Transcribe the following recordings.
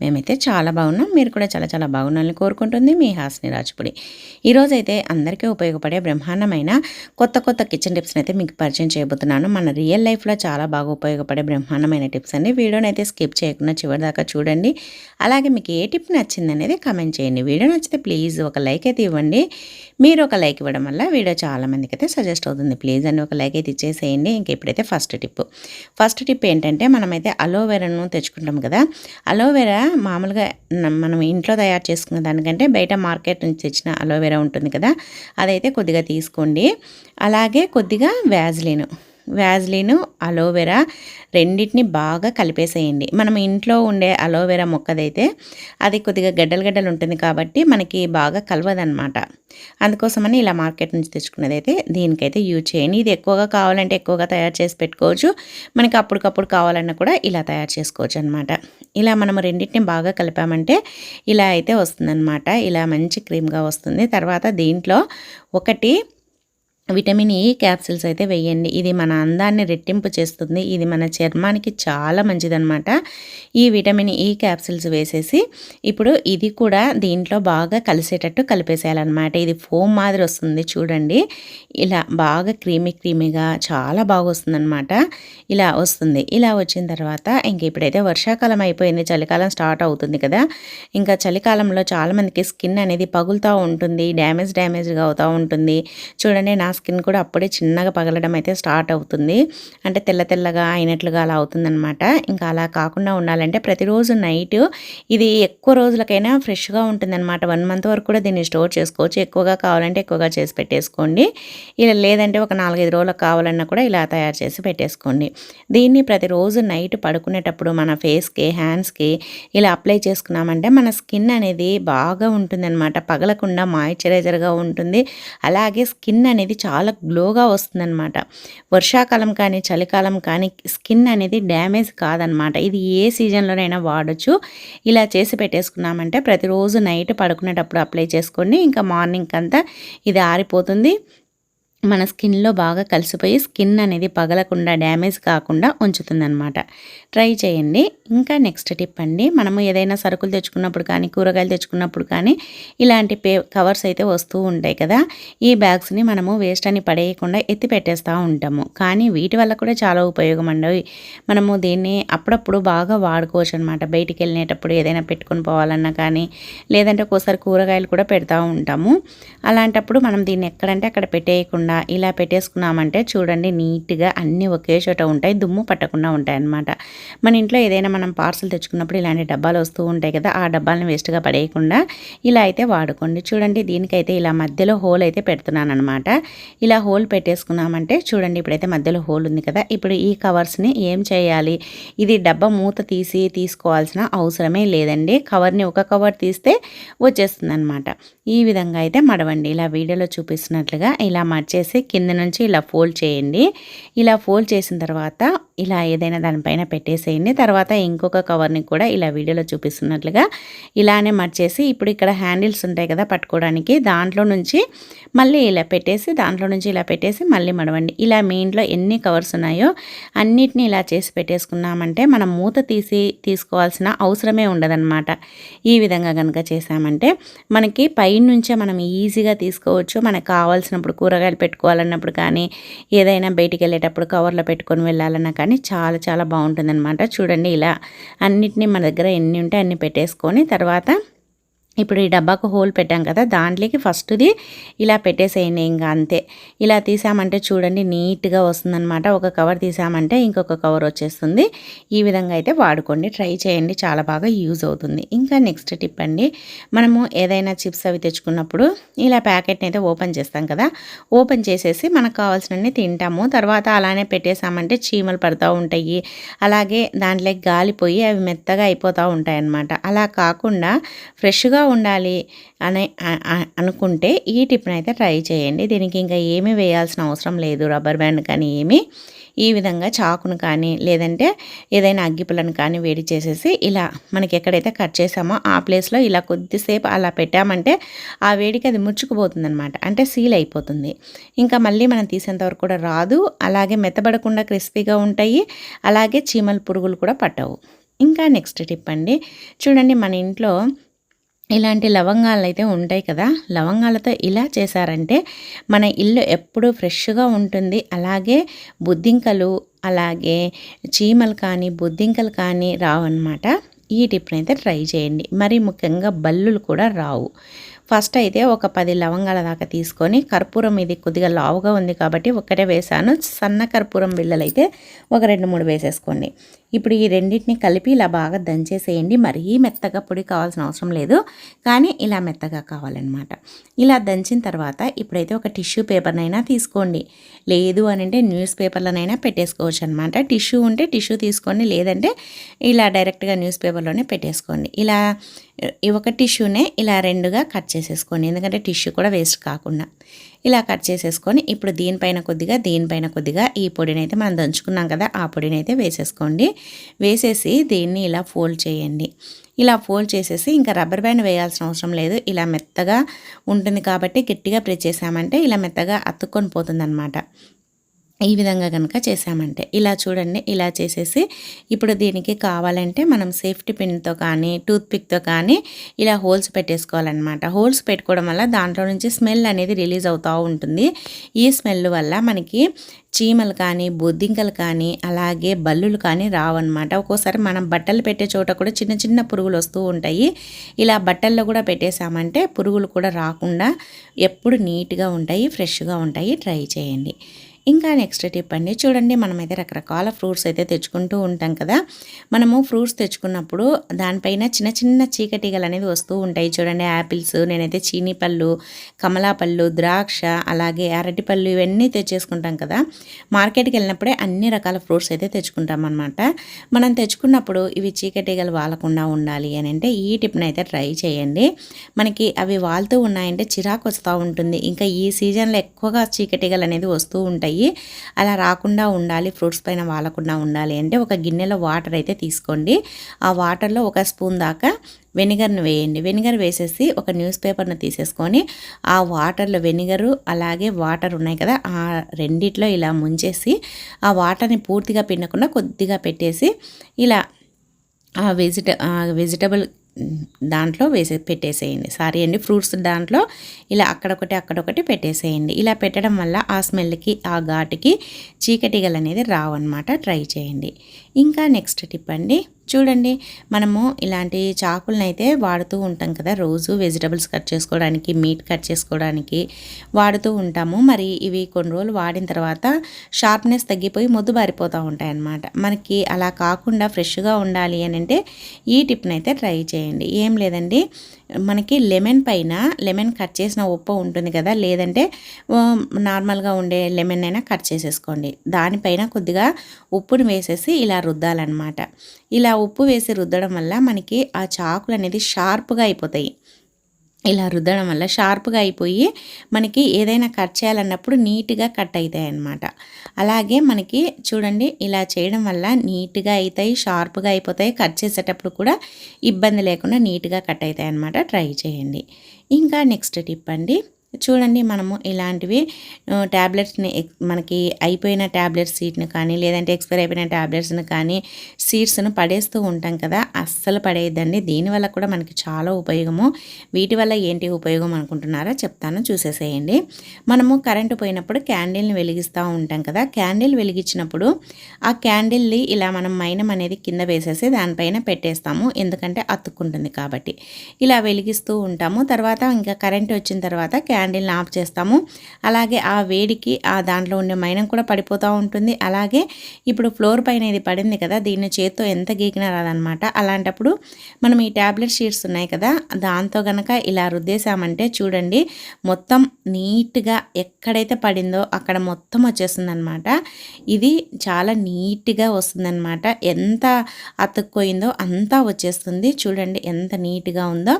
మేమైతే చాలా బాగున్నాం. మీరు కూడా చాలా చాలా బాగున్నారని కోరుకుంటుంది మీ హాస్ని రాజపుడి. ఈరోజైతే అందరికీ ఉపయోగపడే బ్రహ్మాండమైన కొత్త కొత్త కిచెన్ టిప్స్ని అయితే మీకు పరిచయం చేయబోతున్నాను. మన రియల్ లైఫ్లో చాలా బాగా ఉపయోగపడే బ్రహ్మాండమైన టిప్స్ అండి. వీడియోని అయితే స్కిప్ చేయకుండా చివరి దాకా చూడండి. అలాగే మీకు ఏ టిప్ నచ్చింది అనేది కమెంట్ చేయండి. వీడియో నచ్చితే ప్లీజ్ ఒక లైక్ అయితే ఇవ్వండి. మీరు ఒక లైక్ ఇవ్వడం వల్ల వీడియో చాలామందికి అయితే సజెస్ట్ అవుతుంది. ప్లీజ్ అని ఒక లైక్ అయితే ఇచ్చేసేయండి. ఇంక ఇప్పుడైతే ఫస్ట్ టిప్. ఫస్ట్ టిప్ ఏంటంటే మనమైతే అలోవెరాను తెచ్చుకుంటాం కదా. అలోవెరా మామూలుగా మనం ఇంట్లో తయారు చేసుకున్న దానికంటే బయట మార్కెట్ నుంచి తెచ్చిన అలోవెరా ఉంటుంది కదా అదైతే కొద్దిగా తీసుకోండి. అలాగే కొద్దిగా వ్యాజ్లిన్. వ్యాజ్లిన్ అలోవెరా రెండింటిని బాగా కలిపేసేయండి. మనం ఇంట్లో ఉండే అలోవెరా మొక్కదైతే అది కొద్దిగా గడ్డలు గడ్డలు ఉంటుంది కాబట్టి మనకి బాగా కలవదనమాట అందుకోసమని ఇలా మార్కెట్ నుంచి తెచ్చుకున్నదైతే దీనికైతే యూజ్ చేయండి. ఇది ఎక్కువగా కావాలంటే ఎక్కువగా తయారు చేసి పెట్టుకోవచ్చు. మనకి అప్పటికప్పుడు కావాలన్నా కూడా ఇలా తయారు చేసుకోవచ్చు అనమాట ఇలా మనం రెండింటిని బాగా కలిపామంటే ఇలా అయితే వస్తుందన్నమాట. ఇలా మంచి క్రీమ్గా వస్తుంది. తర్వాత దీంట్లో ఒకటి విటమిన్ ఈ క్యాప్సిల్స్ అయితే వేయండి. ఇది మన అందాన్ని రెట్టింపు చేస్తుంది. ఇది మన చర్మానికి చాలా మంచిదన్నమాట. ఈ విటమిన్ ఈ క్యాప్సిల్స్ వేసేసి ఇప్పుడు ఇది కూడా దీంట్లో బాగా కలిసేటట్టు కలిపేసేయాలన్నమాట. ఇది ఫోమ్ మాదిరి వస్తుంది చూడండి. ఇలా బాగా క్రీమీ క్రీమీగా చాలా బాగా వస్తుందన్నమాట. ఇలా వస్తుంది. ఇలా వచ్చిన తర్వాత ఇంక ఇప్పుడైతే వర్షాకాలం అయిపోయింది. చలికాలం స్టార్ట్ అవుతుంది కదా. ఇంకా చలికాలంలో చాలామందికి స్కిన్ అనేది పగులుతూ ఉంటుంది. డ్యామేజ్ డ్యామేజ్గా అవుతూ ఉంటుంది. చూడండి నా స్కిన్ కూడా అప్పుడే చిన్నగా పగలడం అయితే స్టార్ట్ అవుతుంది. అంటే తెల్ల తెల్లగా అయినట్లుగా అలా అవుతుందన్నమాట. ఇంకా అలా కాకుండా ఉండాలంటే ప్రతిరోజు నైట్ ఇది ఎక్కువ రోజులకైనా ఫ్రెష్గా ఉంటుందన్నమాట. వన్ మంత్ వరకు కూడా దీన్ని స్టోర్ చేసుకోవచ్చు. ఎక్కువగా కావాలంటే ఎక్కువగా చేసి పెట్టేసుకోండి. ఇలా లేదంటే ఒక నాలుగైదు రోజులకు కావాలన్నా కూడా ఇలా తయారు చేసి పెట్టేసుకోండి. దీన్ని ప్రతిరోజు నైట్ పడుకునేటప్పుడు మన ఫేస్కి హ్యాండ్స్కి ఇలా అప్లై చేసుకున్నామంటే మన స్కిన్ అనేది బాగా ఉంటుందన్నమాట. పగలకుండా మాయిశ్చరైజర్గా ఉంటుంది. అలాగే స్కిన్ అనేది చాలా గ్లోగా వస్తుందన్నమాట. వర్షాకాలం కానీ చలికాలం కానీ స్కిన్ అనేది డ్యామేజ్ కాదనమాట ఇది ఏ సీజన్లోనైనా వాడచ్చు. ఇలా చేసి పెట్టేసుకున్నామంటే ప్రతిరోజు నైట్ పడుకునేటప్పుడు అప్లై చేసుకోండి ఇంకా మార్నింగ్ అంతా ఇది ఆరిపోతుంది. మన స్కిన్లో బాగా కలిసిపోయి స్కిన్ అనేది పగలకుండా డ్యామేజ్ కాకుండా ఉంచుతుందన్నమాట. ట్రై చేయండి. ఇంకా నెక్స్ట్ టిప్ అండి. మనము ఏదైనా సరుకులు తెచ్చుకున్నప్పుడు కానీ కూరగాయలు తెచ్చుకున్నప్పుడు కానీ ఇలాంటి పే కవర్స్ అయితే వస్తూ ఉంటాయి కదా. ఈ బ్యాగ్స్ని మనము వేస్ట్ అని పడేయకుండా ఎత్తి పెట్టేస్తూ ఉంటాము. కానీ వీటి వల్ల కూడా చాలా ఉపయోగం అండి. మనము దీన్ని అప్పుడప్పుడు బాగా వాడుకోవచ్చు అనమాట బయటికి వెళ్ళేటప్పుడు ఏదైనా పెట్టుకొని పోవాలన్నా కానీ లేదంటే ఒక్కోసారి కూరగాయలు కూడా పెడతా ఉంటాము. అలాంటప్పుడు మనం దీన్ని ఎక్కడంటే అక్కడ పెట్టేయకుండా ఇలా పెట్టేసుకున్నామంటే చూడండి నీట్గా అన్నీ ఒకే చోట ఉంటాయి దుమ్ము పట్టకుండా ఉంటాయి అన్నమాట మన ఇంట్లో ఏదైనా మనం పార్సల్ తెచ్చుకున్నప్పుడు ఇలాంటి డబ్బాలు వస్తూ ఉంటాయి కదా ఆ డబ్బాలను వేస్ట్గా పడేయకుండా ఇలా అయితే వాడుకోండి. చూడండి దీనికైతే ఇలా మధ్యలో హోల్ అయితే పెడుతున్నాను అనమాట ఇలా హోల్ పెట్టేసుకున్నామంటే చూడండి ఇప్పుడైతే మధ్యలో హోల్ ఉంది కదా ఇప్పుడు ఈ కవర్స్ని ఏం చేయాలి? ఇది డబ్బా మూత తీసి తీసుకోవాల్సిన అవసరమే లేదండి. కవర్ని ఒక కవర్ తీస్తే వచ్చేస్తుంది అనమాట ఈ విధంగా అయితే మడవండి. ఇలా వీడియోలో చూపిస్తున్నట్లుగా ఇలా చేసి కింద నుంచి ఇలా ఫోల్డ్ చేయండి. ఇలా ఫోల్డ్ చేసిన తర్వాత ఇలా ఏదైనా దానిపైన పెట్టేసేయండి. తర్వాత ఇంకొక కవర్ని కూడా ఇలా వీడియోలో చూపిస్తున్నట్లుగా ఇలానే మర్చేసి ఇప్పుడు ఇక్కడ హ్యాండిల్స్ ఉంటాయి కదా పట్టుకోవడానికి దాంట్లో నుంచి మళ్ళీ ఇలా పెట్టేసి దాంట్లో నుంచి ఇలా పెట్టేసి మళ్ళీ మడవండి. ఇలా మీ ఇంట్లో ఎన్ని కవర్స్ ఉన్నాయో అన్నిటిని ఇలా చేసి పెట్టేసుకున్నామంటే మనం మూత తీసి తీసుకోవాల్సిన అవసరమే ఉండదన్నమాట. ఈ విధంగా కనుక చేసామంటే మనకి పైనుంచే మనం ఈజీగా తీసుకోవచ్చు. మనకు కావాల్సినప్పుడు కూరగాయలు పెట్టుకోవాలన్నప్పుడు కానీ ఏదైనా బయటికి వెళ్ళేటప్పుడు కవర్లో పెట్టుకొని వెళ్ళాలన్నా కానీ చాలా చాలా బాగుంటుందన్నమాట. చూడండి ఇలా అన్నిటినీ మన దగ్గర ఎన్ని ఉంటే అన్ని పెట్టేసుకొని తర్వాత ఇప్పుడు ఈ డబ్బాకు హోల్ పెట్టాం కదా దాంట్లోకి ఫస్ట్ది ఇలా పెట్టేసేయండి ఇంకా అంతే. ఇలా తీసామంటే చూడండి నీట్గా వస్తుందన్నమాట. ఒక కవర్ తీసామంటే ఇంకొక కవర్ వచ్చేస్తుంది. ఈ విధంగా అయితే వాడుకోండి ట్రై చేయండి చాలా బాగా యూజ్ అవుతుంది. ఇంకా నెక్స్ట్ టిప్ అండి మనము ఏదైనా చిప్స్ అవి తెచ్చుకున్నప్పుడు ఇలా ప్యాకెట్ని అయితే ఓపెన్ చేస్తాం కదా ఓపెన్ చేసేసి మనకు కావాల్సినవి తింటాము. తర్వాత అలానే పెట్టేసామంటే చీమలు పడుతూ ఉంటాయి. అలాగే దాంట్లోకి గాలిపోయి అవి మెత్తగా అయిపోతూ ఉంటాయి అన్నమాట అలా కాకుండా ఫ్రెష్గా ఉండాలి అని అనుకుంటే ఈ టిప్ని అయితే ట్రై చేయండి. దీనికి ఇంకా ఏమీ వేయాల్సిన అవసరం లేదు. రబ్బర్ బ్యాండ్ కానీ ఏమీ. ఈ విధంగా చాకును కానీ లేదంటే ఏదైనా అగ్గిపులను కానీ వేడి చేసేసి ఇలా మనకి ఎక్కడైతే కట్ చేసామో ఆ ప్లేస్లో ఇలా కొద్దిసేపు అలా పెట్టామంటే ఆ వేడికి అది ముచ్చుకుపోతుంది అనమాట అంటే సీల్ అయిపోతుంది. ఇంకా మళ్ళీ మనం తీసేంత వరకు కూడా రాదు. అలాగే మెత్తబడకుండా క్రిస్పీగా ఉంటాయి. అలాగే చీమల పురుగులు కూడా పట్టవు. ఇంకా నెక్స్ట్ టిప్ అండి. చూడండి మన ఇంట్లో ఇలాంటి లవంగాలు అయితే ఉంటాయి కదా లవంగాలతో ఇలా చేశారంటే మన ఇల్లు ఎప్పుడూ ఫ్రెష్గా ఉంటుంది. అలాగే బుద్ధింకలు అలాగే చీమలు కానీ బుద్ధింకలు కానీ రావన్నమాట. ఈ టిప్ని అయితే ట్రై చేయండి. మరి ముఖ్యంగా బల్లులు కూడా రావు. ఫస్ట్ అయితే ఒక పది లవంగాల దాకా తీసుకొని కర్పూరం ఇది కొద్దిగా లావుగా ఉంది కాబట్టి ఒకటే వేసాను సన్న కర్పూరం బిళ్ళలు అయితే ఒక రెండు మూడు వేసేసుకోండి. ఇప్పుడు ఈ రెండింటిని కలిపి ఇలా బాగా దంచేసేయండి. మరీ మెత్తగా పొడి కావాల్సిన అవసరం లేదు. కానీ ఇలా మెత్తగా కావాలన్నమాట. ఇలా దంచిన తర్వాత ఇప్పుడైతే ఒక టిష్యూ పేపర్నైనా తీసుకోండి. లేదు అని అంటే న్యూస్ పేపర్లోనైనా పెట్టేసుకోవచ్చు అనమాట టిష్యూ ఉంటే టిష్యూ తీసుకోండి. లేదంటే ఇలా డైరెక్ట్గా న్యూస్ పేపర్లోనే పెట్టేసుకోండి. ఇలా ఈ ఒక టిష్యూనే ఇలా రెండుగా కట్ చేసేసుకోండి. ఎందుకంటే టిష్యూ కూడా వేస్ట్ కాకుండా. ఇలా కట్ చేసేసుకొని ఇప్పుడు దీనిపైన కొద్దిగా దీనిపైన కొద్దిగా ఈ పొడిని అయితే మనం దంచుకున్నాం కదా ఆ పొడిని అయితే వేసేసుకోండి. వేసేసి దీన్ని ఇలా ఫోల్డ్ చేయండి. ఇలా ఫోల్డ్ చేసేసి ఇంకా రబ్బర్ బ్యాండ్ వేయాల్సిన అవసరం లేదు. ఇలా మెత్తగా ఉంటుంది కాబట్టి గట్టిగా ప్రెస్ చేసామంటే ఇలా మెత్తగా అతుక్కొని పోతుంది ఈ విధంగా కనుక చేసామంటే ఇలా చూడండి ఇలా చేసేసి ఇప్పుడు దీనికి కావాలంటే మనం సేఫ్టీ పిన్తో కానీ టూత్పిక్తో కానీ ఇలా హోల్స్ పెట్టేసుకోవాలన్నమాట. హోల్స్ పెట్టుకోవడం వల్ల దాంట్లో నుంచి స్మెల్ అనేది రిలీజ్ అవుతూ ఉంటుంది. ఈ స్మెల్ వల్ల మనకి చీమలు కానీ బొద్దింకలు కానీ అలాగే బల్లులు కానీ రావన్నమాట. ఒక్కోసారి మనం బట్టలు పెట్టే చోట కూడా చిన్న చిన్న పురుగులు వస్తూ ఉంటాయి. ఇలా బట్టల్లో కూడా పెట్టేశామంటే పురుగులు కూడా రాకుండా ఎప్పుడు నీట్గా ఉంటాయి ఫ్రెష్గా ఉంటాయి. ట్రై చేయండి. ఇంకా నెక్స్ట్ టిప్ అండి. చూడండి మనమైతే రకరకాల ఫ్రూట్స్ అయితే తెచ్చుకుంటూ ఉంటాం కదా. మనము ఫ్రూట్స్ తెచ్చుకున్నప్పుడు దానిపైన చిన్న చిన్న చీకటిగలు అనేది వస్తూ ఉంటాయి. చూడండి యాపిల్స్ నేనైతే చీనీ పళ్ళు కమలా పళ్ళు ద్రాక్ష అలాగే అరటిపళ్ళు ఇవన్నీ తెచ్చేసుకుంటాం కదా. మార్కెట్కి వెళ్ళినప్పుడే అన్ని రకాల ఫ్రూట్స్ అయితే తెచ్చుకుంటాం అనమాట మనం తెచ్చుకున్నప్పుడు ఇవి చీకటిగలు వాలకుండా ఉండాలి అని అంటే ఈ టిప్ని అయితే ట్రై చేయండి. మనకి అవి వాళ్తూ ఉన్నాయంటే చిరాకు వస్తూ ఉంటుంది. ఇంకా ఈ సీజన్లో ఎక్కువగా చీకటిగలు అనేది వస్తూ ఉంటాయి. అలా రాకుండా ఉండాలి ఫ్రూట్స్ పైన వాలకుండా ఉండాలి అంటే ఒక గిన్నెలో వాటర్ అయితే తీసుకోండి. ఆ వాటర్లో ఒక స్పూన్ దాకా వెనిగర్ని వేయండి. వెనిగర్ వేసేసి ఒక న్యూస్ పేపర్ను తీసేసుకొని ఆ వాటర్లో వెనిగరు అలాగే వాటర్ ఉన్నాయి కదా ఆ రెండిట్లో ఇలా ముంచేసి ఆ వాటర్ని పూర్తిగా పిండకుండా కొద్దిగా పెట్టేసి ఇలా ఆ వెజిట ఆ వెజిటబుల్ దాంట్లో వేసే పెట్టేసేయండి. సారీ అండి ఫ్రూట్స్ దాంట్లో ఇలా అక్కడొకటి అక్కడొకటి పెట్టేసేయండి. ఇలా పెట్టడం వల్ల ఆ స్మెల్కి ఆ ఘాటుకి చీకటిగలు అనేది రావన్నమాట. ట్రై చేయండి. ఇంకా నెక్స్ట్ టిప్ అండి. చూడండి మనము ఇలాంటి చాకులను అయితే వాడుతూ ఉంటాం కదా. రోజు వెజిటబుల్స్ కట్ చేసుకోవడానికి మీట్ కట్ చేసుకోవడానికి వాడుతూ ఉంటాము. మరి ఇవి కొన్ని రోజులు వాడిన తర్వాత షార్ప్నెస్ తగ్గిపోయి మొద్దు బారిపోతూ ఉంటాయి అన్నమాట మనకి అలా కాకుండా ఫ్రెష్గా ఉండాలి అని అంటే ఈ టిప్ని అయితే ట్రై చేయండి. ఏం లేదండి మనకి లెమన్ పైన లెమన్ కట్ చేసిన ఉప్పు ఉంటుంది కదా లేదంటే నార్మల్గా ఉండే లెమన్ అయినా కట్ చేసేసుకోండి. దానిపైన కొద్దిగా ఉప్పును వేసేసి ఇలా రుద్దాలన్నమాట. ఇలా ఉప్పు వేసి రుద్దడం వల్ల మనకి ఆ చాకులు అనేది షార్ప్గా అయిపోతాయి. ఇలా రుద్దడం వల్ల షార్ప్గా అయిపోయి మనకి ఏదైనా కట్ చేయాలన్నప్పుడు నీట్గా కట్ అవుతాయి అన్నమాట అలాగే మనకి చూడండి ఇలా చేయడం వల్ల నీట్గా అవుతాయి షార్ప్గా అయిపోతాయి. కట్ చేసేటప్పుడు కూడా ఇబ్బంది లేకుండా నీట్గా కట్ అవుతాయి అన్నమాట ట్రై చేయండి. ఇంకా నెక్స్ట్ టిప్ అండి. చూడండి మనము ఇలాంటివి ట్యాబ్లెట్స్ని మనకి అయిపోయిన ట్యాబ్లెట్స్ సీట్ని కానీ లేదంటే ఎక్స్పైర్ అయిపోయిన ట్యాబ్లెట్స్ని కానీ సీడ్స్ను పడేస్తూ ఉంటాం కదా అస్సలు పడేయద్దండి. దీనివల్ల కూడా మనకి చాలా ఉపయోగము. వీటి వల్ల ఏంటి ఉపయోగం అనుకుంటున్నారా చెప్తాను చూసేసేయండి. మనము కరెంటు పోయినప్పుడు క్యాండిల్ని వెలిగిస్తూ ఉంటాం కదా క్యాండిల్ వెలిగించినప్పుడు ఆ క్యాండిల్ని ఇలా మనం మైనం అనేది కింద వేసేసి దానిపైన పెట్టేస్తాము ఎందుకంటే అతుక్కుంటుంది కాబట్టి. ఇలా వెలిగిస్తూ ఉంటాము తర్వాత ఇంకా కరెంట్ వచ్చిన తర్వాత క్యాండిల్ని ఆఫ్ చేస్తాము. అలాగే ఆ వేడికి ఆ దాంట్లో ఉండే మైనం కూడా పడిపోతూ ఉంటుంది. అలాగే ఇప్పుడు ఫ్లోర్ పైన ఇది పడింది కదా దీన్ని చేత్తో ఎంత గీకినా రాదనమాట అలాంటప్పుడు మనం ఈ ట్యాబ్లెట్ షీట్స్ ఉన్నాయి కదా దాంతో కనుక ఇలా రుద్దేశామంటే చూడండి మొత్తం నీట్గా ఎక్కడైతే పడిందో అక్కడ మొత్తం వచ్చేస్తుంది అనమాట ఇది చాలా నీట్గా వస్తుందన్నమాట. ఎంత అతుక్కుపోయిందో అంతా వచ్చేస్తుంది. చూడండి ఎంత నీట్గా ఉందో.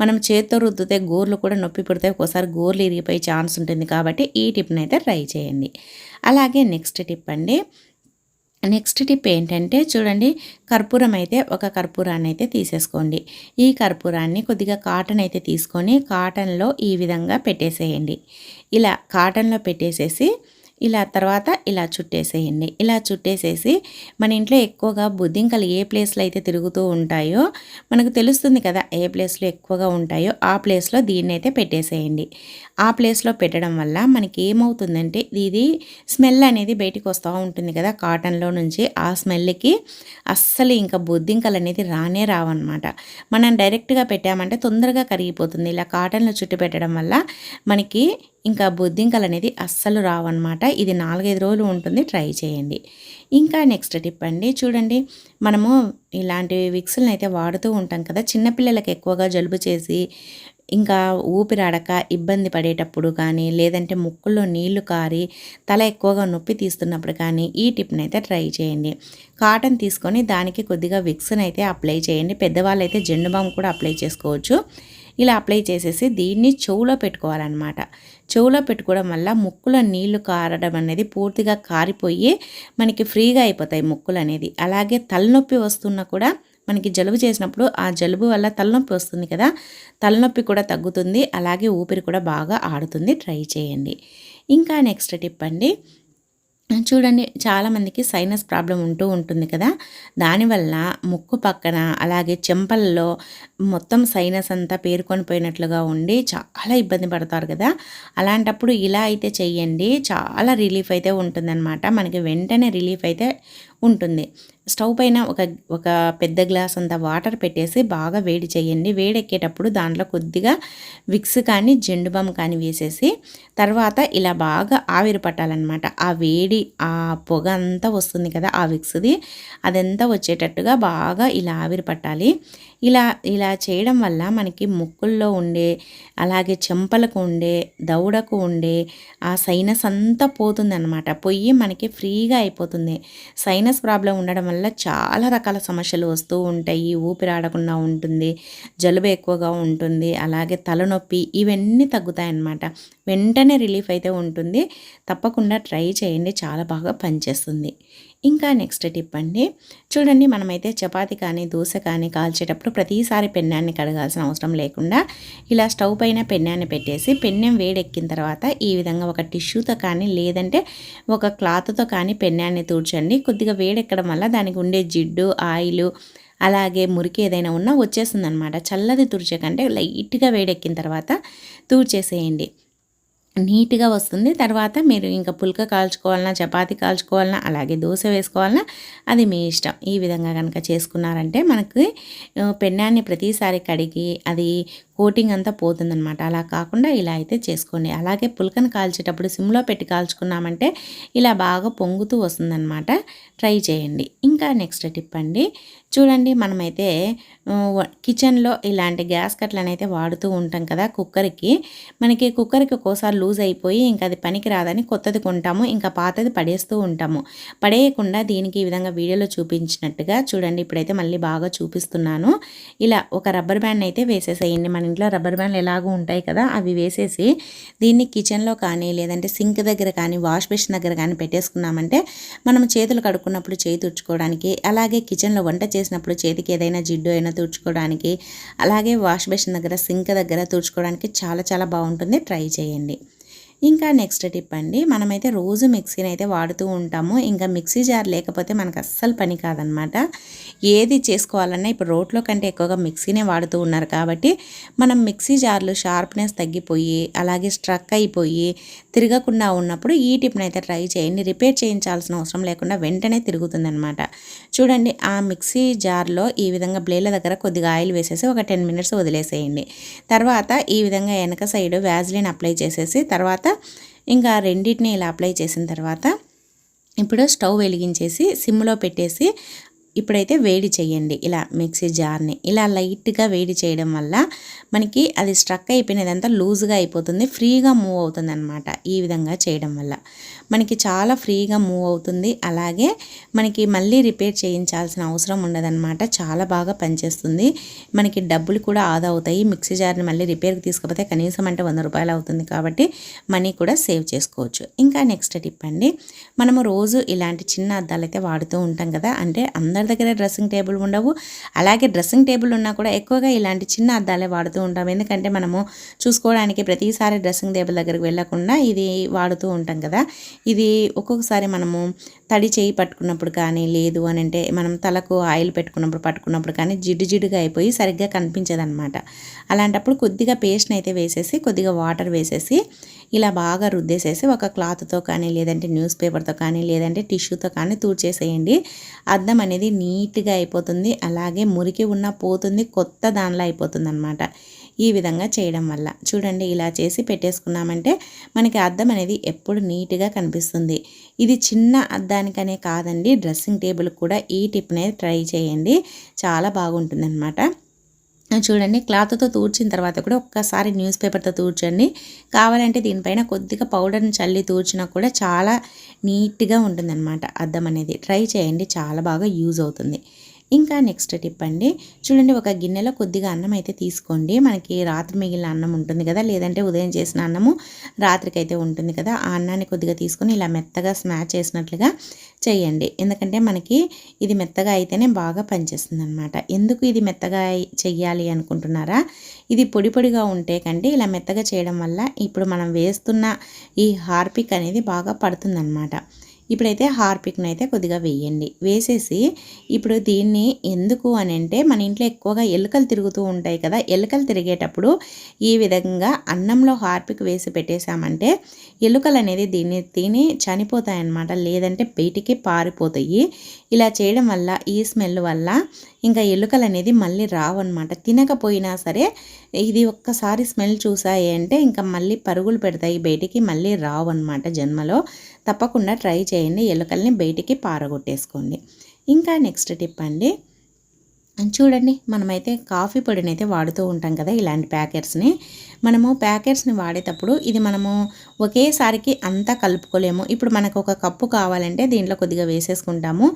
మనం చేత్తో రుద్దితే గోర్లు కూడా నొప్పి పుడితే ఒకసారి గోర్లు ఇరిగిపోయే ఛాన్స్ ఉంటుంది కాబట్టి ఈ టిప్ని అయితే ట్రై చేయండి. అలాగే నెక్స్ట్ టిప్ అండి. నెక్స్ట్ టిప్ ఏంటంటే చూడండి కర్పూరం అయితే ఒక కర్పూరాన్ని అయితే తీసేసుకోండి. ఈ కర్పూరాన్ని కొద్దిగా కాటన్ అయితే తీసుకొని కాటన్లో ఈ విధంగా పెట్టేసేయండి. ఇలా కాటన్లో పెట్టేసేసి ఇలా తర్వాత ఇలా చుట్టేసేయండి. ఇలా చుట్టేసేసి మన ఇంట్లో ఎక్కువగా బుద్ధింకలు ఏ ప్లేస్లో అయితే తిరుగుతూ ఉంటాయో మనకు తెలుస్తుంది కదా ఏ ప్లేస్లో ఎక్కువగా ఉంటాయో ఆ ప్లేస్లో దీన్ని అయితే పెట్టేసేయండి. ఆ ప్లేస్లో పెట్టడం వల్ల మనకి ఏమవుతుందంటే ఇది స్మెల్ అనేది బయటికి వస్తూ ఉంటుంది కదా కాటన్లో నుంచి ఆ స్మెల్కి అస్సలు ఇంకా బొద్దింకలు అనేది రానే రావన్నమాట. మనం డైరెక్ట్గా పెట్టామంటే తొందరగా కరిగిపోతుంది. ఇలా కాటన్లో చుట్టి పెట్టడం వల్ల మనకి ఇంకా బొద్దింకలు అనేది అస్సలు రావన్నమాట. ఇది నాలుగైదు రోజులు ఉంటుంది ట్రై చేయండి. ఇంకా నెక్స్ట్ టిప్ అండి చూడండి మనము ఇలాంటి విక్సులను అయితే వాడుతూ ఉంటాం కదా చిన్నపిల్లలకి ఎక్కువగా జలుబు చేసి ఇంకా ఊపిరాడక ఇబ్బంది పడేటప్పుడు కానీ లేదంటే ముక్కుల్లో నీళ్ళు కారి తల ఎక్కువగా నొప్పి తీస్తున్నప్పుడు కానీ ఈ టిప్ని అయితే ట్రై చేయండి. కాటన్ తీసుకొని దానికి కొద్దిగా విక్స్ని అయితే అప్లై చేయండి పెద్దవాళ్ళు అయితే జెండు బామ్ కూడా అప్లై చేసుకోవచ్చు. ఇలా అప్లై చేసేసి దీన్ని చెవులో పెట్టుకోవాలన్నమాట. చెవులో పెట్టుకోవడం వల్ల ముక్కులో నీళ్ళు కారడం అనేది పూర్తిగా కారిపోయి మనకి ఫ్రీగా అయిపోతాయి ముక్కులు అనేది. అలాగే తలనొప్పి వస్తున్నా కూడా మనకి జలుబు చేసినప్పుడు ఆ జలుబు వల్ల తలనొప్పి వస్తుంది కదా తలనొప్పి కూడా తగ్గుతుంది. అలాగే ఊపిరి కూడా బాగా ఆడుతుంది. ట్రై చేయండి. ఇంకా నెక్స్ట్ టిప్ అండి. చూడండి చాలామందికి సైనస్ ప్రాబ్లం ఉంటూ ఉంటుంది కదా. దానివల్ల ముక్కు పక్కన అలాగే చెంపల్లో మొత్తం సైనస్ అంతా పేరుకొని పోయినట్లుగా ఉండి చాలా ఇబ్బంది పడతారు కదా. అలాంటప్పుడు ఇలా అయితే చెయ్యండి. చాలా రిలీఫ్ అయితే ఉంటుందన్నమాట. మనకి వెంటనే రిలీఫ్ అయితే ఉంటుంది. స్టవ్ పైన ఒక ఒక పెద్ద గ్లాస్ అంత వాటర్ పెట్టేసి బాగా వేడి చేయండి. వేడెక్కేటప్పుడు దాంట్లో కొద్దిగా విక్స్ కానీ జెండుబామ్ కానీ వేసేసి తర్వాత ఇలా బాగా ఆవిరి పట్టాలన్నమాట. ఆ వేడి ఆ పొగ అంతా వస్తుంది కదా ఆ విక్స్ది. అదంతా వచ్చేటట్టుగా బాగా ఇలా ఆవిరి పట్టాలి. ఇలా ఇలా చేయడం వల్ల మనకి ముక్కుల్లో ఉండే అలాగే చెంపలకు ఉండే దౌడకు ఉండే ఆ సైనస్ అంతా పోతుందన్నమాట. పొయ్యి మనకి ఫ్రీగా అయిపోతుంది. సైనస్ ప్రాబ్లం ఉండడం వల్ల చాలా రకాల సమస్యలు వస్తూ ఉంటాయి. ఊపిరాడకుండా ఉంటుంది జలుబు ఎక్కువగా ఉంటుంది అలాగే తలనొప్పి ఇవన్నీ తగ్గుతాయన్నమాట. వెంటనే రిలీఫ్ అయితే ఉంటుంది. తప్పకుండా ట్రై చేయండి. చాలా బాగా పనిచేస్తుంది. ఇంకా నెక్స్ట్ టిప్ అండి. చూడండి మనమైతే చపాతి కానీ దోశ కానీ కాల్చేటప్పుడు ప్రతిసారి పెన్నాన్ని కడగాల్సిన అవసరం లేకుండా ఇలా స్టవ్ పైన పెన్నాన్ని పెట్టేసి పెన్నెం వేడెక్కిన తర్వాత ఈ విధంగా ఒక టిష్యూతో కానీ లేదంటే ఒక క్లాత్తో కానీ పెన్నాన్ని తూడ్చండి. కొద్దిగా వేడెక్కడం వల్ల దానికి ఉండే జిడ్డు ఆయిల్ అలాగే మురికి ఏదైనా ఉన్నా వచ్చేస్తుంది అనమాట చల్లది తుడిచే కంటే లైట్గా వేడెక్కిన తర్వాత తూడ్చేసేయండి. నీట్గా వస్తుంది. తర్వాత మీరు ఇంకా పుల్క కాల్చుకోవాలన్నా చపాతీ కాల్చుకోవాలన్నా అలాగే దోశ వేసుకోవాలన్నా అది మీ ఇష్టం. ఈ విధంగా కనుక చేసుకున్నారంటే మనకి పెన్నాన్ని ప్రతిసారి కడిగి అది కోటింగ్ అంతా పోతుందనమాట అలా కాకుండా ఇలా అయితే చేసుకోండి. అలాగే పులకను కాల్చేటప్పుడు సిమ్లో పెట్టి కాల్చుకున్నామంటే ఇలా బాగా పొంగుతూ వస్తుందన్నమాట. ట్రై చేయండి. ఇంకా నెక్స్ట్ టిప్ అండి. చూడండి మనమైతే కిచెన్లో ఇలాంటి గ్యాస్ కట్లను అయితే వాడుతూ ఉంటాం కదా కుక్కర్కి. మనకి కుక్కర్కి ఒక్కోసారి లూజ్ అయిపోయి ఇంకా అది పనికి రాదని కొత్తది కొంటాము ఇంకా పాతది పడేస్తూ ఉంటాము. పడేయకుండా దీనికి ఈ విధంగా వీడియోలో చూపించినట్టుగా చూడండి. ఇప్పుడైతే మళ్ళీ బాగా చూపిస్తున్నాను. ఇలా ఒక రబ్బర్ బ్యాండ్ అయితే వేసేసేయండి. మన ఇంట్లో రబ్బర్ బ్యాండ్లు ఎలాగో ఉంటాయి కదా అవి వేసేసి దీన్ని కిచెన్లో కానీ లేదంటే సింక్ దగ్గర కానీ వాష్ బేసిన్ దగ్గర కానీ పెట్టేసుకున్నామంటే మనం చేతులు కడుక్కున్నప్పుడు చేయి తుడుచుకోవడానికి అలాగే కిచెన్లో వంట చేసినప్పుడు చేతికి ఏదైనా జిడ్డు అయినా తుడుచుకోవడానికి అలాగే వాష్ బేసిన్ దగ్గర సింక్ దగ్గర తుడుచుకోవడానికి చాలా చాలా బాగుంటుంది. ట్రై చేయండి. ఇంకా నెక్స్ట్ టిప్ అండి మనమైతే రోజు మిక్సీని అయితే వాడుతూ ఉంటాము. ఇంకా మిక్సీ జార్ లేకపోతే మనకు అస్సలు పని కాదనమాట ఏది చేసుకోవాలన్నా ఇప్పుడు రోట్లో కంటే ఎక్కువగా మిక్సీనే వాడుతూ ఉన్నారు కాబట్టి మనం మిక్సీ జార్లు షార్ప్నెస్ తగ్గిపోయి అలాగే స్ట్రక్ అయిపోయి తిరగకుండా ఉన్నప్పుడు ఈ టిప్ని అయితే ట్రై చేయండి. రిపేర్ చేయించాల్సిన అవసరం లేకుండా వెంటనే తిరుగుతుందనమాట చూడండి ఆ మిక్సీ జార్లో ఈ విధంగా బ్లేడ్ల దగ్గర కొద్దిగా ఆయిల్ వేసేసి ఒక టెన్ మినిట్స్ వదిలేసేయండి. తర్వాత ఈ విధంగా వెనక సైడ్ వ్యాజ్లిన్ అప్లై చేసేసి తర్వాత తర్వాత ఇంకా రెండింటిని ఇలా అప్లై చేసిన తర్వాత ఇప్పుడు స్టవ్ వెలిగించేసి సిమ్లో పెట్టేసి ఇప్పుడైతే వేడి చేయండి. ఇలా మిక్సీ జార్ని ఇలా లైట్గా వేడి చేయడం వల్ల మనకి అది స్ట్రక్ అయిపోయినదంతా లూజ్గా అయిపోతుంది ఫ్రీగా మూవ్ అవుతుంది అనమాట ఈ విధంగా చేయడం వల్ల. మనకి చాలా ఫ్రీగా మూవ్ అవుతుంది. అలాగే మనకి మళ్ళీ రిపేర్ చేయించాల్సిన అవసరం ఉండదన్నమాట. చాలా బాగా పనిచేస్తుంది. మనకి డబ్బులు కూడా ఆదా అవుతాయి. మిక్సీ జార్ని మళ్ళీ రిపేర్కి తీసుకుపోతే కనీసం అంటే వంద రూపాయలు అవుతుంది కాబట్టి మనీ కూడా సేవ్ చేసుకోవచ్చు. ఇంకా నెక్స్ట్ టిప్ అండి. మనము రోజు ఇలాంటి చిన్న అద్దాలు అయితే వాడుతూ ఉంటాం కదా. అంటే అందరి దగ్గర డ్రెస్సింగ్ టేబుల్ ఉండవు. అలాగే డ్రెస్సింగ్ టేబుల్ ఉన్నా కూడా ఎక్కువగా ఇలాంటి చిన్న అద్దాలే వాడుతూ ఉంటాం. ఎందుకంటే మనము చూసుకోవడానికి ప్రతిసారి డ్రెస్సింగ్ టేబుల్ దగ్గరికి వెళ్ళకుండా ఇది వాడుతూ ఉంటాం కదా. ఇది ఒక్కొక్కసారి మనము తడి చేయి పట్టుకున్నప్పుడు కానీ లేదు అని అంటే మనం తలకు ఆయిల్ పెట్టుకున్నప్పుడు పట్టుకున్నప్పుడు కానీ జిడ్డు జిడ్డుగా అయిపోయి సరిగ్గా కనిపించదనమాట అలాంటప్పుడు కొద్దిగా పేస్ట్ని అయితే వేసేసి కొద్దిగా వాటర్ వేసేసి ఇలా బాగా రుద్దేసేసి ఒక క్లాత్తో కానీ లేదంటే న్యూస్ పేపర్తో కానీ లేదంటే టిష్యూతో కానీ తూడ్చేసేయండి. అద్దం అనేది నీట్గా అయిపోతుంది. అలాగే మురికి ఉన్న పోతుంది కొత్త దానిలో అయిపోతుంది అనమాట ఈ విధంగా చేయడం వల్ల. చూడండి ఇలా చేసి పెట్టేసుకున్నామంటే మనకి అద్దం అనేది ఎప్పుడు నీట్గా కనిపిస్తుంది. ఇది చిన్న అద్దానికనే కాదండి డ్రెస్సింగ్ టేబుల్ కూడా ఈ టిప్ అనేది ట్రై చేయండి. చాలా బాగుంటుంది అనమాట చూడండి క్లాత్తో తూర్చిన తర్వాత కూడా ఒక్కసారి న్యూస్ పేపర్తో తూర్చండి కావాలంటే దీనిపైన కొద్దిగా పౌడర్ని చల్లి తూర్చినా కూడా చాలా నీట్గా ఉంటుందన్నమాట అద్దం అనేది. ట్రై చేయండి చాలా బాగా యూజ్ అవుతుంది. ఇంకా నెక్స్ట్ టిప్ అండి. చూడండి ఒక గిన్నెలో కొద్దిగా అన్నం అయితే తీసుకోండి. మనకి రాత్రి మిగిలిన అన్నం ఉంటుంది కదా లేదంటే ఉదయం చేసిన అన్నము రాత్రికి అయితే ఉంటుంది కదా ఆ అన్నాన్ని కొద్దిగా తీసుకొని ఇలా మెత్తగా స్మాచ్ చేసినట్లుగా చేయండి. ఎందుకంటే మనకి ఇది మెత్తగా అయితేనే బాగా పనిచేస్తుంది అనమాట ఎందుకు ఇది మెత్తగా చెయ్యాలి అనుకుంటున్నారా? ఇది పొడి పొడిగా ఉంటే కంటే ఇలా మెత్తగా చేయడం వల్ల ఇప్పుడు మనం వేస్తున్న ఈ హార్పిక్ అనేది బాగా పడుతుందన్నమాట. ఇప్పుడైతే హార్పిక్ని అయితే కొద్దిగా వేయండి. వేసేసి ఇప్పుడు దీన్ని ఎందుకు అని అంటే మన ఇంట్లో ఎక్కువగా ఎలుకలు తిరుగుతూ ఉంటాయి కదా ఎలుకలు తిరిగేటప్పుడు ఈ విధంగా అన్నంలో హార్పిక్ వేసి పెట్టేశామంటే ఎలుకలు అనేది దీన్ని తిని చనిపోతాయన్నమాట. లేదంటే బయటికి పారిపోతాయి. ఇలా చేయడం వల్ల ఈ స్మెల్ వల్ల ఇంకా ఎలుకలు అనేది మళ్ళీ రావన్నమాట. తినకపోయినా సరే ఇది ఒక్కసారి స్మెల్ చూసాయి అంటే ఇంకా మళ్ళీ పరుగులు పెడతాయి బయటికి మళ్ళీ రావు అనమాట జన్మలో. తప్పకుండా ట్రై చేయండి. ఎలుకల్ని బయటికి పారగొట్టేసుకోండి. ఇంకా నెక్స్ట్ టిప్ అండి. చూడండి మనమైతే కాఫీ పొడిని అయితే వాడుతూ ఉంటాం కదా ఇలాంటి ప్యాకెట్స్ని. మనము ప్యాకెట్స్ని వాడేటప్పుడు ఇది మనము ఒకేసారికి అంతా కలుపుకోలేము. ఇప్పుడు మనకు ఒక కప్పు కావాలంటే దీంట్లో కొద్దిగా వేసేసుకుంటాము.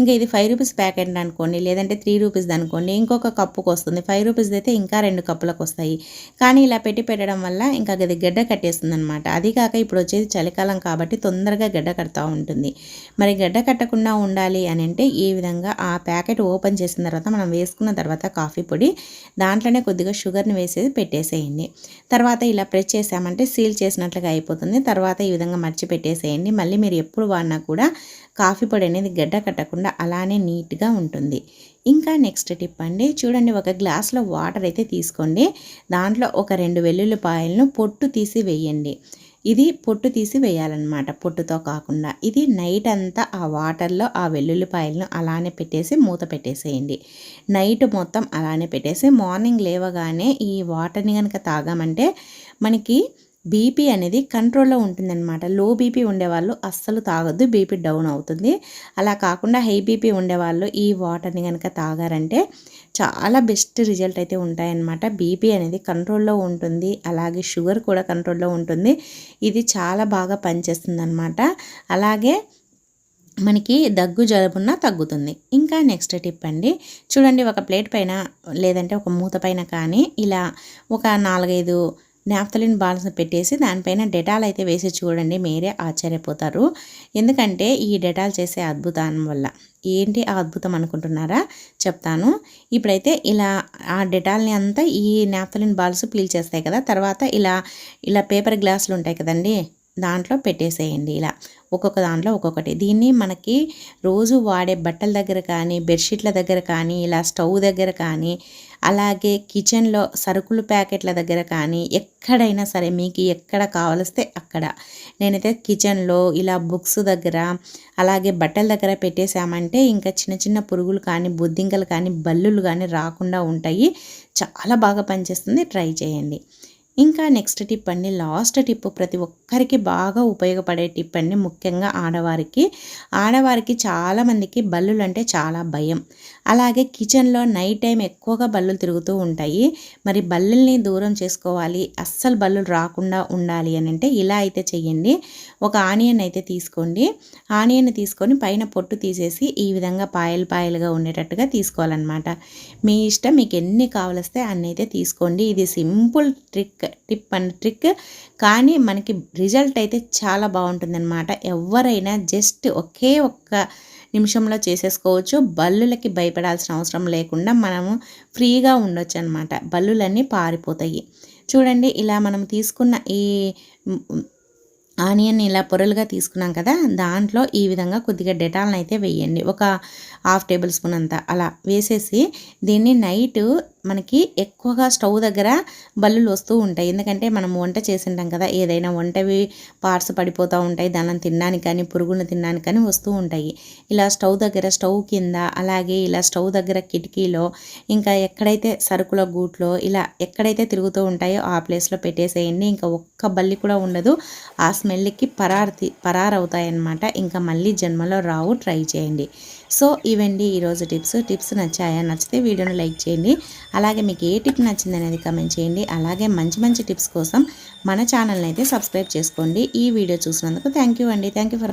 ఇంకా ఇది ఫైవ్ రూపీస్ ప్యాకెట్ అనుకోండి లేదంటే త్రీ రూపీస్ అనుకోండి ఇంకొక కప్పుకు వస్తుంది. ఫైవ్ రూపీస్ అయితే ఇంకా రెండు కప్పులకు వస్తాయి. కానీ ఇలా పెట్టి పెట్టడం వల్ల ఇంకా అది గడ్డ కట్టేస్తుంది అనమాట అది కాక ఇప్పుడు వచ్చేది చలికాలం కాబట్టి తొందరగా గడ్డ కడతా ఉంటుంది. మరి గడ్డ కట్టకుండా ఉండాలి అని అంటే ఈ విధంగా ఆ ప్యాకెట్ ఓపెన్ చేసిన తర్వాత మనం వేసుకున్న తర్వాత కాఫీ పొడి దాంట్లోనే కొద్దిగా షుగర్ని వేసేసి పెట్టేసేయండి. తర్వాత ఇలా ప్రెస్ చేసామంటే సీల్ చేసినట్లుగా అయిపోతుంది. తర్వాత ఈ విధంగా మర్చి పెట్టేసేయండి. మళ్ళీ మీరు ఎప్పుడు వాడినా కూడా కాఫీ పొడి అనేది గడ్డ కట్టకుండా అలానే నీట్గా ఉంటుంది. ఇంకా నెక్స్ట్ టిప్ అండి చూడండి ఒక గ్లాస్లో వాటర్ అయితే తీసుకోండి. దాంట్లో ఒక రెండు వెల్లుల్లిపాయలను పొట్టు తీసి వేయండి. ఇది పొట్టు తీసి వేయాలన్నమాట. పొట్టుతో కాకుండా ఇది నైట్ అంతా ఆ వాటర్లో ఆ వెల్లుల్లిపాయలను అలానే పెట్టేసి మూత పెట్టేసేయండి. నైట్ మొత్తం అలానే పెట్టేసి మార్నింగ్ లేవగానే ఈ వాటర్ని కనుక తాగామంటే మనకి బీపీ అనేది కంట్రోల్లో ఉంటుందన్నమాట. లో బీపీ ఉండేవాళ్ళు అస్సలు తాగొద్దు బీపీ డౌన్ అవుతుంది. అలా కాకుండా హై బీపీ ఉండేవాళ్ళు ఈ వాటర్ని కనుక తాగారంటే చాలా బెస్ట్ రిజల్ట్ అయితే ఉంటాయన్నమాట. బీపీ అనేది కంట్రోల్లో ఉంటుంది. అలాగే షుగర్ కూడా కంట్రోల్లో ఉంటుంది. ఇది చాలా బాగా పనిచేస్తుంది అనమాట అలాగే మనకి దగ్గు జలుబున్న తగ్గుతుంది. ఇంకా నెక్స్ట్ టిప్ అండి. చూడండి ఒక ప్లేట్ పైన లేదంటే ఒక మూత పైన కానీ ఇలా ఒక నాలుగైదు నాఫ్తలిన్ బాల్స్ పెట్టేసి దానిపైన డెటాల్ అయితే వేసి చూడండి మీరే ఆశ్చర్యపోతారు. ఎందుకంటే ఈ డెటాల్ చేసే అద్భుతం వల్ల. ఏంటి ఆ అద్భుతం అనుకుంటున్నారా? చెప్తాను. ఇప్పుడైతే ఇలా ఆ డెటాల్ని అంతా ఈ నాఫ్తలిన్ బాల్స్ పీల్ చేస్తాయి కదా తర్వాత ఇలా ఇలా పేపర్ గ్లాసులు ఉంటాయి కదండి దాంట్లో పెట్టేసేయండి ఇలా. ఒక్కొక్క దాంట్లో ఒక్కొక్కటి. దీన్ని మనకి రోజు వాడే బట్టల దగ్గర కానీ బెడ్షీట్ల దగ్గర కానీ ఇలా స్టవ్ దగ్గర కానీ అలాగే కిచెన్లో సరుకులు ప్యాకెట్ల దగ్గర కానీ ఎక్కడైనా సరే మీకు ఎక్కడ కావలిస్తే అక్కడ. నేనైతే కిచెన్లో ఇలా బుక్స్ దగ్గర అలాగే బట్టల దగ్గర పెట్టేశామంటే ఇంకా చిన్న చిన్న పురుగులు కానీ బొద్దింకలు కానీ బల్లులు కానీ రాకుండా ఉంటాయి. చాలా బాగా పనిచేస్తుంది. ట్రై చేయండి. ఇంకా నెక్స్ట్ టిప్ అండి. లాస్ట్ టిప్ ప్రతి ఒక్కరికి బాగా ఉపయోగపడే టిప్ అండి. ముఖ్యంగా ఆడవారికి. ఆడవారికి చాలామందికి బల్లులు అంటే చాలా భయం. అలాగే కిచెన్లో నైట్ టైం ఎక్కువగా బల్లులు తిరుగుతూ ఉంటాయి. మరి బల్లుల్ని దూరం చేసుకోవాలి అస్సలు బల్లులు రాకుండా ఉండాలి అని అంటే ఇలా అయితే చెయ్యండి. ఒక ఆనియన్ అయితే తీసుకోండి. ఆనియన్ తీసుకొని పైన పొట్టు తీసేసి ఈ విధంగా పాయలు పాయలుగా ఉండేటట్టుగా తీసుకోవాలన్నమాట. మీ ఇష్టం మీకు ఎన్ని కావలిస్తే అన్ని అయితే తీసుకోండి. ఇది simple trick tip and trick. కానీ మనకి రిజల్ట్ అయితే చాలా బాగుంటుందన్నమాట. ఎవరైనా జస్ట్ ఒకే ఒక్క నిమిషంలో చేసేసుకోవచ్చు. బల్లులకి భయపడాల్సిన అవసరం లేకుండా మనము ఫ్రీగా ఉండొచ్చు అనమాట బల్లులన్నీ పారిపోతాయి. చూడండి ఇలా మనం తీసుకున్న ఈ ఆనియన్ ఇలా పొరలుగా తీసుకున్నాం కదా దాంట్లో ఈ విధంగా కొద్దిగా డెటాల్ని అయితే వేయండి. ఒక హాఫ్ టేబుల్ స్పూన్ అంతా అలా వేసేసి దీన్ని నైట్ మనకి ఎక్కువగా స్టవ్ దగ్గర బల్లులు వస్తూ ఉంటాయి. ఎందుకంటే మనం వంట చేసింటాం కదా ఏదైనా వంటవి పార్ట్స్ పడిపోతూ ఉంటాయి. దానిని తినడానికి కానీ పురుగులను తినడానికి కానీ వస్తూ ఉంటాయి. ఇలా స్టవ్ దగ్గర స్టవ్ కింద అలాగే ఇలా స్టవ్ దగ్గర కిటికీలో ఇంకా ఎక్కడైతే సరుకుల గూట్లో ఇలా ఎక్కడైతే తిరుగుతూ ఉంటాయో ఆ ప్లేస్లో పెట్టేసేయండి. ఇంకా ఒక్క బల్లి కూడా ఉండదు. ఆ స్మెల్కి పరారు పరారవుతాయన్నమాట. ఇంకా మళ్ళీ జన్మలో రావు ట్రై చేయండి. సో ఇవండి ఈరోజు టిప్స్. టిప్స్ నచ్చాయా? నచ్చితే వీడియోని లైక్ చేయండి. అలాగే మీకు ఏ టిప్ నచ్చింది అనేది కమెంట్ చేయండి. అలాగే మంచి మంచి టిప్స్ కోసం మన ఛానల్ని అయితే సబ్స్క్రైబ్ చేసుకోండి. ఈ వీడియో చూసినందుకు థ్యాంక్ యూ అండి. Thank you for